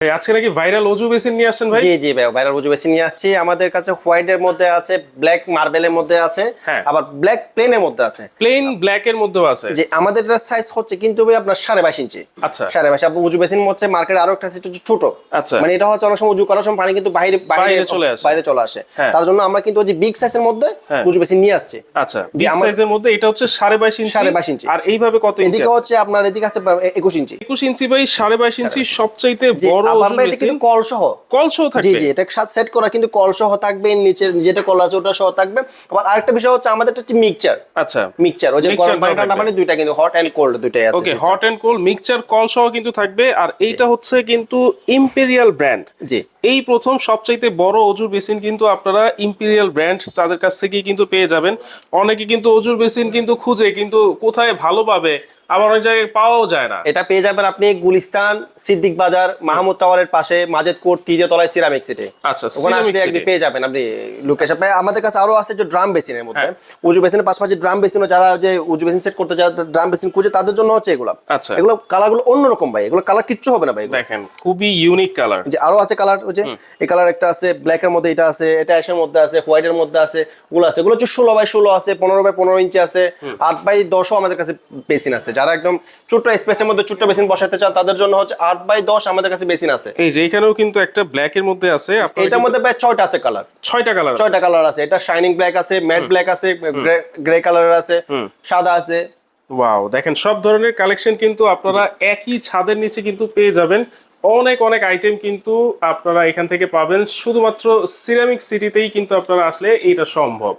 আজকে নাকি ভাইরাল অজু বেসিন নিয়ে আসছেন ভাই? জি জি ভাই ভাইরাল বেশি নিয়ে আসছি। আমাদের কাছে হোয়াইটের মধ্যে আছে ব্ল্যাক মার্বেলের মধ্যে আছে হ্যাঁ। আবার ব্ল্যাক প্লেনের মধ্যে আছে। প্লেন ব্ল্যাক এর মধ্যেও আছে? যে আমাদের সাইজ হচ্ছে কিন্তু ভাই আপনার সাড়ে বাইশ ইঞ্চি। আচ্ছা। সাড়ে বাইশ। আপনার উজু বেসিন হচ্ছে মার্কেট আরও একটা ছোট। আচ্ছা। মানে এটা হচ্ছে অনেক সময় উজু করার সময় পানি কিন্তু বাইরে বাইরে চলে আসে। বাইরে চলে আসে। হ্যাঁ। তার জন্য আমরা কিন্তু ওই যে বিগ সাইজের মধ্যে হ্যাঁ। উজু বেসিন নিয়ে আসছি। আচ্ছা বিগ সাইজের মধ্যে এটা হচ্ছে সাড়ে বাইশ ইঞ্চি। সাড়ে বাইশ ইঞ্চি। আর এইভাবে কত ইঞ্চি এদিকে হচ্ছে আপনার এদিকে আছে একুশ ইঞ্চি। একুশ ইঞ্চি বাই সাড়ে বাইশ ইঞ্চি সবচাইতে বড় আবার অজুর এটা কিন্তু কল সহ কলসও জি থাকবে? জি এটা সাথে সেট করা কিন্তু কল সহ থাকবে নিচের যেটা কল আছে ওটা সহ থাকবে। আবার আরেকটা বিষয় হচ্ছে আমাদের একটা মিক্সচার আচ্ছা। মিক্সচার ওই যে গরম পানি ঠান্ডা পানি। দুইটা কিন্তু হট এন্ড কোল্ড দুইটাই আছে okay hot and cold mixture call সহ কিন্তু থাকবে আর এইটা হচ্ছে কিন্তু ইম্পেরিয়াল ব্র্যান্ড জি। এই প্রথম সবচাইতে বড় অজুর বেসিন কিন্তু আপনারা ইম্পেরিয়াল ব্র্যান্ড তাদের কাছ থেকেই কিন্তু পেয়ে যাবেন। অনেকে কিন্তু অজুর বেসিন কিন্তু খুঁজে কিন্তু কোথায় ভালো পাবে আবার অনেক জায়গায় পাওয়াও যায় না। এটা পেয়ে যাবেন আপনি গুলিস্তান সিদ্দিক বাজার মাহমুদ টাওয়ারের পাশে মাজেদ কোর্ট তৃতীয় তলায় সিরামিক সিটি। আচ্ছা, ওখানে আসলে। আপনি পেয়ে যাবেন আপনি লোকেশন আমাদের কাছে আরও আছে যে ড্রাম বেসিনের মধ্যে। হ্যাঁ। উজু বেসিনের পাশাপাশি ড্রাম বেসিনও যারা যে উজু বেসিন সেট করতে যারা ড্রাম বেসিন খুঁজে তাদের জন্য হচ্ছে এগুলো। আচ্ছা। এগুলো কালারগুলো অন্যরকম ভাই। এগুলো কালার কিচ্ছু হবে না ভাই দেখেন খুবই ইউনিক কালার যে আরও আছে কালার যে এই কালার একটা আছে ব্ল্যাক এর মধ্যে এটা আছে এটা অ্যাশের মধ্যে আছে হোয়াইট এর মধ্যে আছে ওগুলো আছে। এগুলো হচ্ছে ষোলো বাই ষোলো আছে পনেরো বাই পনেরো ইঞ্চি আছে। আট বাই দশও আমাদের কাছে বেসিন আছে। যারা একদম ছোট্ট স্পেসের মধ্যে ছোট্ট বেসিন বসাতে চান তাদের জন্য হচ্ছে আট বাই দশ আমাদের কাছে বেসিন আছে। এই যে এখানেও কিন্তু একটা ব্ল্যাক এর মধ্যে আছে আপনারা এটার মধ্যে প্রায় ছয়টা আছে কালার ছয়টা কালার ছয়টা কালার আছে। এটা শাইনিং ব্ল্যাক আছে ম্যাট ব্ল্যাক আছে গ্রে কালারের আছে সাদা আছে। ওয়াও দেখেন সব ধরনের কালেকশন কিন্তু আপনারা একই ছাদের নিচে কিন্তু পেয়ে যাবেন। অনেক অনেক আইটেম কিন্তু আপনারা এখান থেকে পাবেন। শুধুমাত্র সিরামিক সিটিতেই কিন্তু আপনারা আসলে এটা সম্ভব।